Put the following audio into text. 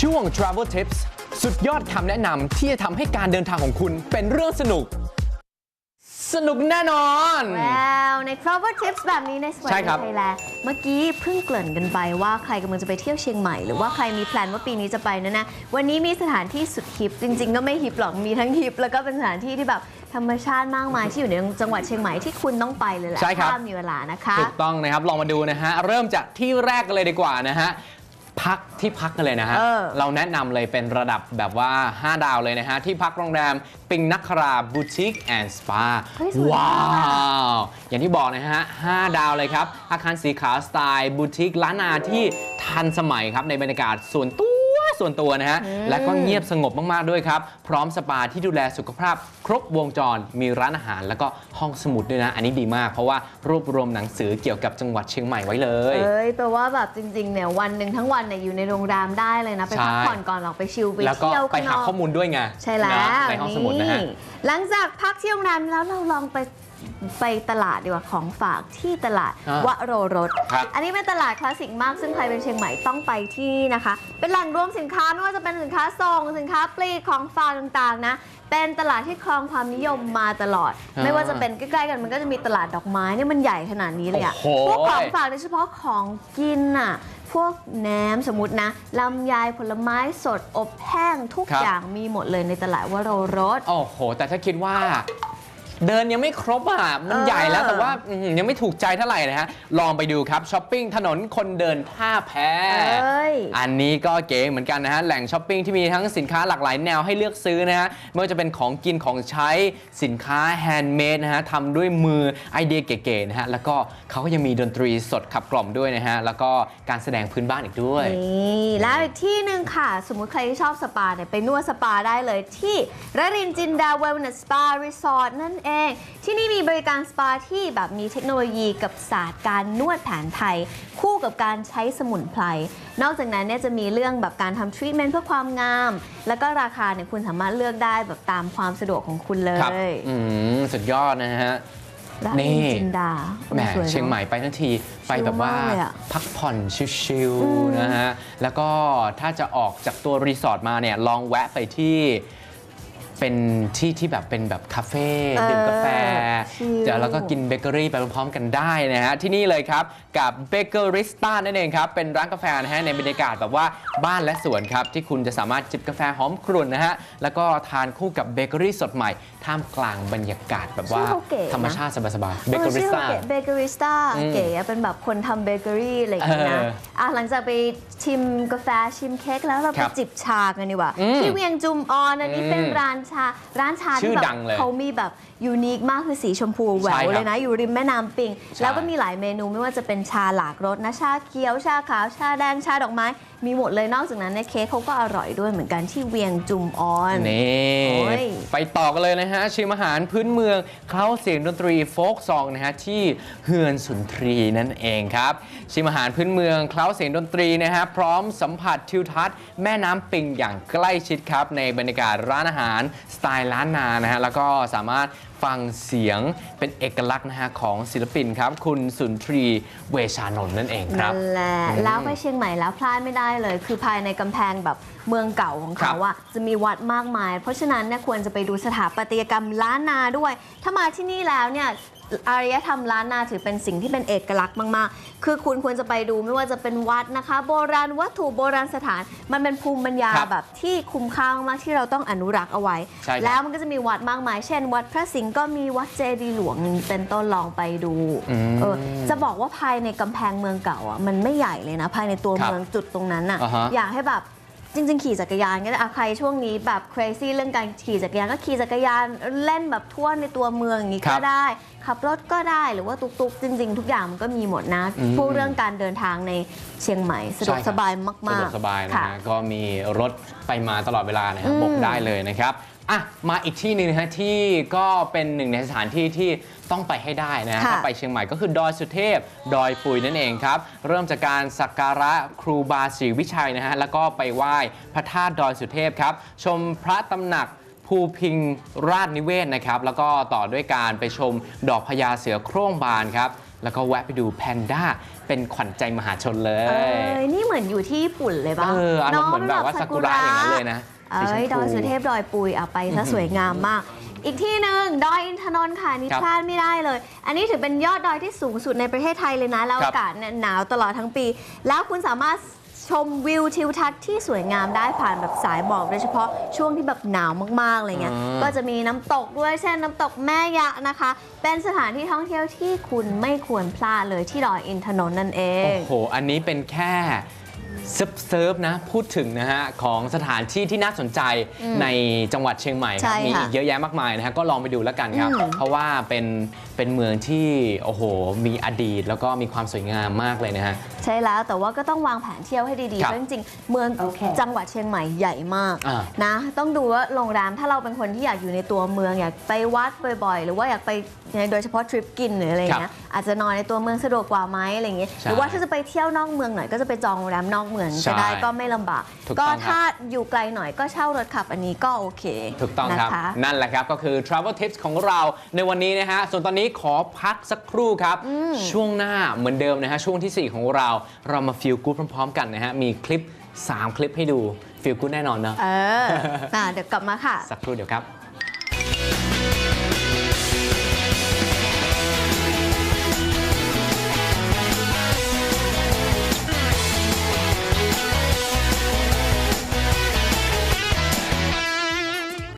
ช่วง Travel Tips สุดยอดคำแนะนำที่จะทำให้การเดินทางของคุณเป็นเรื่องสนุก สนุกแน่นอนแล้วใน Travel Tips แบบนี้ในสวัสใช่ดีครับ ไทยแลนด์เมื่อกี้เพิ่งเกริ่นกันไปว่าใครกำลังจะไปเที่ยวเชียงใหม่ หรือว่าใครมีแพลนว่าปีนี้จะไปนะนะ วันนี้มีสถานที่สุดฮิป จริง ๆ ก็ไม่ฮิปหรอก มีทั้งฮิป แล้วก็เป็นสถานที่ที่แบบธรรมชาติมากมายที่อยู่ในจังหวัดเชียงใหม่ที่คุณต้องไปเลยแหละใช่ครับ ถ้ามีเวลานะคะ ถูกต้องนะครับ ลองมาดูนะฮะ เริ่มจากที่แรกกันเลยดีกว่านะฮะ พักที่พักกันเลยนะฮะเออเราแนะนำเลยเป็นระดับแบบว่า 5 ดาวเลยนะฮะ ที่พักโรงแรมปิงนักคราบูติกแอนด์สปาเฮ้ยสวยว้ามากอะวอย่างที่บอกนะฮะ 5 ดาวเลยครับ อาคารสีขาวสไตล์บูติกล้านนาที่ทันสมัยครับ ในบรรยากาศส่วนตัว ส่วนตัวนะฮะ และก็เงียบสงบมาก ๆ ด้วยครับ พร้อมสปาที่ดูแลสุขภาพ ครบวงจร มีร้านอาหาร แล้วก็ห้องสมุดด้วยนะ อันนี้ดีมาก เพราะว่ารวบรวมหนังสือเกี่ยวกับจังหวัดเชียงใหม่ไว้เลย เอ้ยแปลว่าแบบจริง ๆ เนี่ยวันหนึ่งทั้งวันเนี่ยอยู่ในโรงแรมได้เลยนะ ไปพักใช่ผ่อนก่อนออกไปชิลไปแล้วก็เที่ยวไปข้างนหาอกข้อมูลด้วยไงใช่แล้วนะในห้องสมุดนะฮะหลังจากพักที่โรงแรมแล้วเราลองไปไปตลาดดีกว่าของฝากที่ตลาดอ่าวโรรส ครับอันนี้เป็นตลาดคลาสสิกมาก ซึ่งใครเป็นเชียงใหม่ต้องไปที่นี่นะคะ เป็นแหล่งรวมสินค้าไม่ว่าจะเป็นสินค้าส่งสินค้าปลีกของฝากต่างๆนะ เป็นตลาดที่ครองความนิยมมาตลอด อ่าไม่ว่าจะเป็นใกล้ๆกันมันก็จะมีตลาดดอกไม้เนี่ยมันใหญ่ขนาดนี้เลยอะโอ้โห พวกของฝากโดยเฉพาะของกินอะพวกแหนมสมมตินะลำไยผลไม้สดอบแห้งทุกครับอย่างมีหมดเลยในตลาดวโรรส โอ้โห แต่ถ้าคิดว่า เดินยังไม่ครบอะ มันเออใหญ่แล้วแต่ว่าอื้อหือยังไม่ถูกใจเท่าไหร่นะฮะ ลองไปดูครับช้อปปิ้งถนนคนเดินท่าแพเอ้ย อันนี้ก็เก๋เหมือนกันนะฮะ แหล่งช้อปปิ้งที่มีทั้งสินค้าหลากหลายแนวให้เลือกซื้อนะฮะ ไม่ว่าจะเป็นของกินของใช้สินค้าแฮนด์เมดนะฮะทำด้วยมือไอเดียเก๋ๆนะฮะ แล้วก็เขาก็ยังมีดนตรีสดขับกล่อมด้วยนะฮะ แล้วก็การแสดงพื้นบ้านอีกด้วย นี่แล้วอีกที่หนึ่งค่ะ สมมุติใครที่ชอบสปาเนี่ยไปนวดสปาได้เลยที่ระรินจินดาเวลเนสสปารีสอร์ทนั่นเอง ที่นี่มีบริการสปาที่แบบมีเทคโนโลยีกับศาสตร์การนวดแผนไทย คู่กับการใช้สมุนไพร นอกจากนั้นเนี่ยจะมีเรื่องแบบการทำทรีทเมนต์เพื่อความงาม แล้วก็ราคาเนี่ยคุณสามารถเลือกได้แบบตามความสะดวกของคุณเลครับยอืมสุดยอดนะฮะระนี่รินจินดาแหมสวยนอะเชียงใหม่ไปทั้งทีไปแบบว่าชิลมากเลยอะพักผ่อนชิลๆนะฮะ แล้วก็ถ้าจะออกจากตัวรีสอร์ทมาเนี่ยลองแวะไปที่ เป็นที่ที่แบบเป็นแบบคาเฟ่เออดื่มกาแฟชิลเดี๋ยวแล้วก็กินเบเกอรี่ไปพร้อมๆกันได้นะฮะที่นี่เลยครับ กับเบเกอริสต้านั่นเองครับ เป็นร้านกาแฟนะฮะในบรรยากาศแบบว่าบ้านและสวนครับ ที่คุณจะสามารถจิบกาแฟหอมกรุ่นนะฮะ แล้วก็ทานคู่กับเบเกอรี่สดใหม่ ท่ามกลางบรรยากาศแบบว่าชื่อเขาเก๋นะธรรมชาติสบายๆเบเกอริสต้าเบเกอริสต้าอืมเก๋อะเป็นแบบคนทำเบเกอรี่อะไรอย่างเงี้ยนะเอออะหลังจากไปชิมกาแฟชิมเค้กแล้วเราคไปรับจิบชากันดีกว่าอืมที่เวียงจุมออนอันนี้อืมเป็นร้านชาร้านชาชื่ที่อแบบดังเลยเขามีแบบยูนิคมากคือสีชมพูแหวใช่วครับเลยนะ อยู่ริมแม่น้ำปิง ใช่แล้วก็มีหลายเมนูไม่ว่าจะเป็นชาหลากรสนะชาเขียวชาขาวชาแดงชาดอกไม้ มีหมดเลยนอกจากนั้นในยเค้กเขาก็อร่อยด้วยเหมือนกันที่เวียงจุมออน นี่โอ้ย ไปต่อกันเลยนะฮะ ชิมอาหารพื้นเมืองเคล้าเสียงดนตรีโฟกซองนะฮะที่เฮือนสุนทรีนั่นเองครับ ชิมอาหารพื้นเมืองเคล้าเสียงดนตรีนะฮะพร้อมสัมผัสทิวทัศน์แม่น้ำปิงอย่างใกล้ชิดครับ ในบรรยากาศร้านอาหารสไตล์ล้านนานะฮะแล้วก็สามารถฟังเสียงเป็นเอกลักษณ์นะฮะของศิลปินครับ คุณสุนทรีเวชานนท์นั่นเองครับนั่นแหละอืมแล้วไปเชียงใหม่แล้วพลาดไม่ได้เลย คือภายในกำแพงแบบ เมืองเก่าของเขาอะจะมีวัดมากมาย เพราะฉะนั้นเนี่ยควรจะไปดูสถาปัตยกรรมล้านนาด้วย ถ้ามาที่นี่แล้วเนี่ยอารยธรรมล้านนาถือเป็นสิ่งที่เป็นเอกลักษณ์มาก ๆ คือคุณควรจะไปดูไม่ว่าจะเป็นวัดนะคะ โบราณวัตถุโบราณสถาน มันเป็นภูมิปัญญาครับแบบที่คุ้มค่ามากๆที่เราต้องอนุรักษ์เอาไว้ใช่ครับแล้วมันก็จะมีวัดมากมาย เช่น วัดพระสิงห์ก็มีวัดเจดีย์หลวงเป็นต้นลองไปดูอืมเออจะบอกว่าภายในกำแพงเมืองเก่าอะมันไม่ใหญ่เลยนะ ภายในตัวครับเมืองจุดตรงนั้นอะอ่าฮะอยากให้แบบ จริง ๆ ขี่จักรยานก็ได้อะใครช่วงนี้แบบ crazy เรื่องการขี่จักรยานก็ขี่จักรยานเล่นแบบทั่วในตัวเมืองอย่างนี้ครัก็บได้ ขับรถก็ได้หรือว่าตุกๆ จริง ๆ ทุกอย่างมันก็มีหมดนะอืมพวกเรื่องการเดินทางในเชียงใหม่สะดวกใช่ครับสบายมากสะดวกๆสบายนะค่ะฮะก็มีรถไปมาตลอดเวลานะครับอืมบกได้เลยนะครับ อะมาอีกที่หนึ่งนะฮะที่ก็เป็นหนึ่งในสถานที่ที่ต้องไปให้ได้นะฮะค่ะถ้าไปเชียงใหม่ก็คือดอยสุเทพ ดอยปุยนั่นเองครับ เริ่มจากการสักการะครูบาศรีวิชัยนะฮะแล้วก็ไปไหว้พระธาตุดอยสุเทพครับ ชมพระตำหนักภูพิงราชนิเวศนะครับ แล้วก็ต่อด้วยการไปชมดอกพญาเสือโคร่งบานครับ แล้วก็แวะไปดูแพนด้าเป็นขวัญใจมหาชนเลเอยยนี่เหมือนอยู่ที่ญี่ปุ่นเลยปะเอออารมณ์เหมือนแบบว่าซากุระอย่างนั้นเลยนะ เอ้สีชมยพูดอยสุเทพดอยปุยอะไปซะสวยงามมาก อีกที่หนึ่งดอยอินทนนท์ค่ะนี่ครับพลาดไม่ได้เลย อันนี้ถือเป็นยอดดอยที่สูงสุดในประเทศไทยเลยนะ แล้วครัอาบกาศเนี่ยหนาวตลอดทั้งปี แล้วคุณสามารถชมวิวทิวทัศน์ที่สวยงามได้ผ่านแบบสายหมอกโดยเฉพาะช่วงที่แบบหนาวมากๆอะไรเงี้ยอืมก็จะมีน้ำตกด้วยเช่นน้ำตกแม่ยะนะคะ เป็นสถานที่ท่องเที่ยวที่คุณไม่ควรพลาดเลยที่ดอยอินทนนท์นั่นเองโอ้โหอันนี้เป็นแค่ เซิร์ฟเซิร์ฟนะพูดถึงนะฮะของสถานที่ที่น่าสนใจในจังหวัดเชียงใหม่คใช่รับมีค่ะอีกเยอะแยะมากมายนะฮะก็ลองไปดูแล้วกันครับอืมเพราะว่าเป็นเป็นเมืองที่โอ้โห มีอดีต แล้วก็มีความสวยงามมากเลยนะฮะใช่แล้วแต่ว่าก็ต้องวางแผนเที่ยวให้ดีๆครับเพราะจริงๆเมืองจังหวัดเชียงใหม่ใหญ่มากอ่านะ ต้องดูว่าโรงแรมถ้าเราเป็นคนที่อยากอยู่ในตัวเมืองอยากไปวัดบ่อยๆ หรือว่าอยากไปโดยเฉพาะทริปกินหรืออะไรเงี้ย อาจจะนอนในตัวเมืองสะดวกกว่าไหมอะไรเงี้ยใช่หรือว่าถ้าจะไปเที่ยวนอกเมืองหน่อยก็จะไปจองโรงแรมนอกเมืองใช่ก็ได้ก็ไม่ลำบากถูกต้ก็องครับถ้าอยู่ไกลหน่อยก็เช่ารถขับอันนี้ก็โอเค ถูกต้องครับนะคะนั่นแหละครับก็คือ Travel Tips ของเราในวันนี้นะฮะ ส่วนตอนนี้ขอพักสักครู่ครับ ช่วงหน้าเหมือนเดิมนะฮะ ช่วงทีสี่4 ของเรา เรามาฟีลกู๊ดพร้อมๆ กันนะฮะ มีคลิป 3 คลิปให้ดูฟีลกู๊ดแน่นอนเนอะเออน่ะเดี๋ยวกลับมาค่ะ สักครู่เดี๋ยวครับ